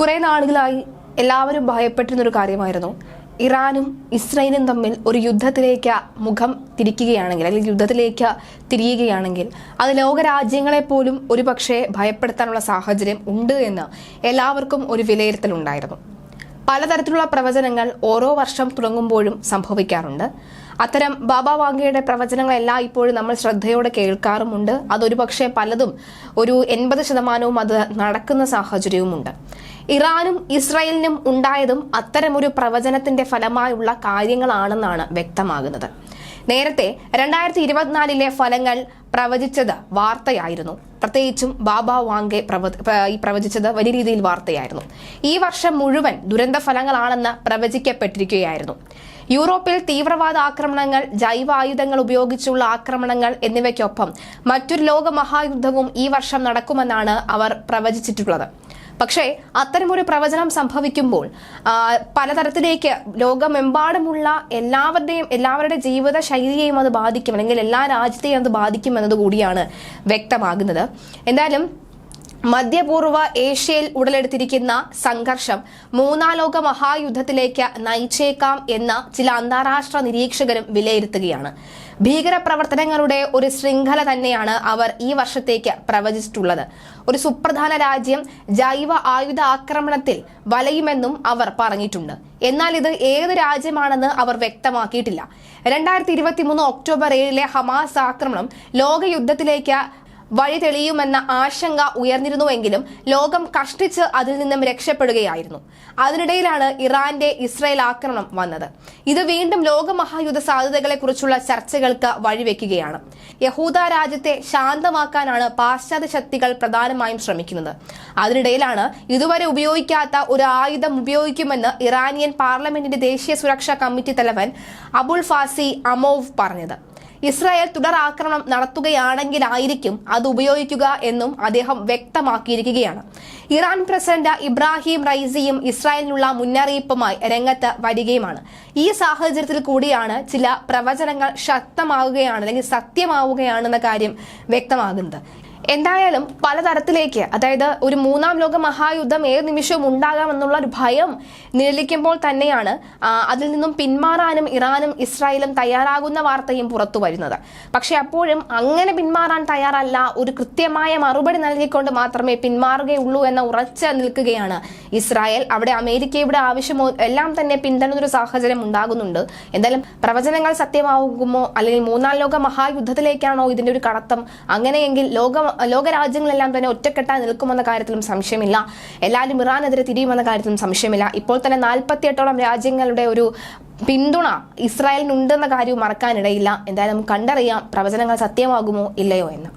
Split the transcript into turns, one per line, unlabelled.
കുറെ നാളുകളായി എല്ലാവരും ഭയപ്പെട്ടിരുന്നൊരു കാര്യമായിരുന്നു. ഇറാനും ഇസ്രയേലും തമ്മിൽ ഒരു യുദ്ധത്തിലേക്ക് മുഖം തിരിക്കുകയാണെങ്കിൽ അല്ലെങ്കിൽ യുദ്ധത്തിലേക്ക് തിരിയുകയാണെങ്കിൽ അത് ലോകരാജ്യങ്ങളെ പോലും ഒരുപക്ഷെ ഭയപ്പെടുത്താനുള്ള സാഹചര്യം ഉണ്ട് എന്ന് എല്ലാവർക്കും ഒരു വിലയിരുത്തലുണ്ടായിരുന്നു പലതരത്തിലുള്ള പ്രവചനങ്ങൾ ഓരോ വർഷം തുടങ്ങുമ്പോഴും സംഭവിക്കാറുണ്ട്. അത്തരം ബാബ വാങ്കയുടെ പ്രവചനങ്ങളെല്ലാം ഇപ്പോഴും നമ്മൾ ശ്രദ്ധയോടെ കേൾക്കാറുമുണ്ട്. അതൊരു പക്ഷേ പലതും ഒരു എൺപത് ശതമാനവും അത് നടക്കുന്ന സാഹചര്യവുമുണ്ട്. ഇറാനും ഇസ്രായേലിനും ഉണ്ടായതും അത്തരമൊരു പ്രവചനത്തിന്റെ ഫലമായുള്ള കാര്യങ്ങളാണെന്നാണ് വ്യക്തമാകുന്നത്. നേരത്തെ രണ്ടായിരത്തി ഇരുപത്തിനാലിലെ ഫലങ്ങൾ പ്രവചിച്ചത് വാർത്തയായിരുന്നു. പ്രത്യേകിച്ചും ബാബ വാങ്കെ ഈ പ്രവചിച്ചത് വലിയ രീതിയിൽ വാർത്തയായിരുന്നു. ഈ വർഷം മുഴുവൻ ദുരന്ത ഫലങ്ങളാണെന്ന് പ്രവചിക്കപ്പെട്ടിരിക്കുകയായിരുന്നു. യൂറോപ്പിൽ തീവ്രവാദ ആക്രമണങ്ങൾ ജൈവായുധങ്ങൾ ഉപയോഗിച്ചുള്ള ആക്രമണങ്ങൾ എന്നിവയ്ക്കൊപ്പം മറ്റൊരു ലോക മഹായുദ്ധവും ഈ വർഷം നടക്കുമെന്നാണ് അവർ പ്രവചിച്ചിട്ടുള്ളത്. പക്ഷേ അത്തരമൊരു പ്രവചനം സംഭവിക്കുമ്പോൾ പലതരത്തിലേക്ക് ലോകമെമ്പാടുമുള്ള എല്ലാവരുടെയും എല്ലാവരുടെ ജീവിത ശൈലിയെയും അത് ബാധിക്കും അല്ലെങ്കിൽ എല്ലാ രാജ്യത്തെയും അത് ബാധിക്കും എന്നത് കൂടിയാണ് വ്യക്തമാകുന്നത്. എന്തായാലും മധ്യപൂർവ ഏഷ്യയിൽ ഉടലെടുത്തിരിക്കുന്ന സംഘർഷം മൂന്നാലോക മഹായുദ്ധത്തിലേക്ക് നയിച്ചേക്കാം എന്ന് ചില അന്താരാഷ്ട്ര നിരീക്ഷകരും വിലയിരുത്തുകയാണ്. ഭീകരപ്രവർത്തനങ്ങളുടെ ഒരു ശൃംഖല തന്നെയാണ് അവർ ഈ വർഷത്തേക്ക് പ്രവചിച്ചിട്ടുള്ളത്. ഒരു സുപ്രധാന രാജ്യം ജൈവ ആയുധ ആക്രമണത്തിൽ വലയുമെന്നും അവർ പറഞ്ഞിട്ടുണ്ട്. എന്നാൽ ഇത് ഏത് രാജ്യമാണെന്ന് അവർ വ്യക്തമാക്കിയിട്ടില്ല. രണ്ടായിരത്തി ഇരുപത്തി മൂന്ന് ഒക്ടോബർ ഏഴിലെ ഹമാസ് ആക്രമണം ലോകയുദ്ധത്തിലേക്ക് വഴി തെളിയുമെന്ന ആശങ്ക ഉയർന്നിരുന്നുവെങ്കിലും ലോകം കഷ്ടിച്ച് അതിൽ നിന്നും രക്ഷപ്പെടുകയായിരുന്നു. അതിനിടയിലാണ് ഇറാന്റെ ഇസ്രായേൽ ആക്രമണം വന്നത്. ഇത് വീണ്ടും ലോകമഹായുദ്ധ സാധ്യതകളെക്കുറിച്ചുള്ള ചർച്ചകൾക്ക് വഴിവെക്കുകയാണ്. യഹൂദ രാജ്യത്തെ ശാന്തമാക്കാനാണ് പാശ്ചാത്യ ശക്തികൾ പ്രധാനമായും ശ്രമിക്കുന്നത്. അതിനിടയിലാണ് ഇതുവരെ ഉപയോഗിക്കാത്ത ഒരു ആയുധം ഉപയോഗിക്കുമെന്ന് ഇറാനിയൻ പാർലമെന്റിന്റെ ദേശീയ സുരക്ഷാ കമ്മിറ്റി തലവൻ അബുൾ ഫാസി അമോവ് പറഞ്ഞത്. ഇസ്രായേൽ തുടർ ആക്രമണം നടത്തുകയാണെങ്കിലായിരിക്കും അത് ഉപയോഗിക്കുക എന്നും അദ്ദേഹം വ്യക്തമാക്കിയിരിക്കുകയാണ്. ഇറാൻ പ്രസിഡന്റ് ഇബ്രാഹിം റൈസിയും ഇസ്രായേലിനുള്ള മുന്നറിയിപ്പുമായി രംഗത്ത് വരികയുമാണ്. ഈ സാഹചര്യത്തിൽ കൂടിയാണ് ചില പ്രവചനങ്ങൾ ശക്തമാവുകയാണ് അല്ലെങ്കിൽ സത്യമാവുകയാണെന്ന കാര്യം വ്യക്തമാകുന്നത്. എന്തായാലും പലതരത്തിലേക്ക് അതായത് ഒരു മൂന്നാം ലോക മഹായുദ്ധം ഏത് നിമിഷവും ഉണ്ടാകാമെന്നുള്ള ഒരു ഭയം നിഴലിക്കുമ്പോൾ തന്നെയാണ് അതിൽ നിന്നും പിന്മാറാനും ഇറാനും ഇസ്രായേലും തയ്യാറാകുന്ന വാർത്തയും പുറത്തു വരുന്നത്. പക്ഷെ അപ്പോഴും അങ്ങനെ പിന്മാറാൻ തയ്യാറല്ല. ഒരു കൃത്യമായ മറുപടി നൽകിക്കൊണ്ട് മാത്രമേ പിന്മാറുകയുള്ളൂ എന്ന ഉറച്ച നിൽക്കുകയാണ് ഇസ്രായേൽ. അവിടെ അമേരിക്കയുടെ ആവശ്യമോ എല്ലാം തന്നെ പിന്തുണന്നൊരു സാഹചര്യം ഉണ്ടാകുന്നുണ്ട്. എന്തായാലും പ്രവചനങ്ങൾ സത്യമാകുമോ അല്ലെങ്കിൽ മൂന്നാം ലോക മഹായുദ്ധത്തിലേക്കാണോ ഇതിന്റെ ഒരു കടത്തം? അങ്ങനെയെങ്കിൽ ലോക ലോകരാജ്യങ്ങളെല്ലാം തന്നെ ഒറ്റക്കെട്ടായി നിൽക്കുമെന്ന കാര്യത്തിലും സംശയമില്ല. എല്ലാവരും ഇറാനെതിരെ തിരിയുമെന്ന കാര്യത്തിലും സംശയമില്ല. ഇപ്പോൾ തന്നെ നാൽപ്പത്തിയെട്ടോളം രാജ്യങ്ങളുടെ ഒരു പിന്തുണ ഇസ്രായേലിനുണ്ടെന്ന കാര്യവും മറക്കാനിടയില്ല. എന്തായാലും കണ്ടറിയാം പ്രവചനങ്ങൾ സത്യമാകുമോ ഇല്ലയോ എന്ന്.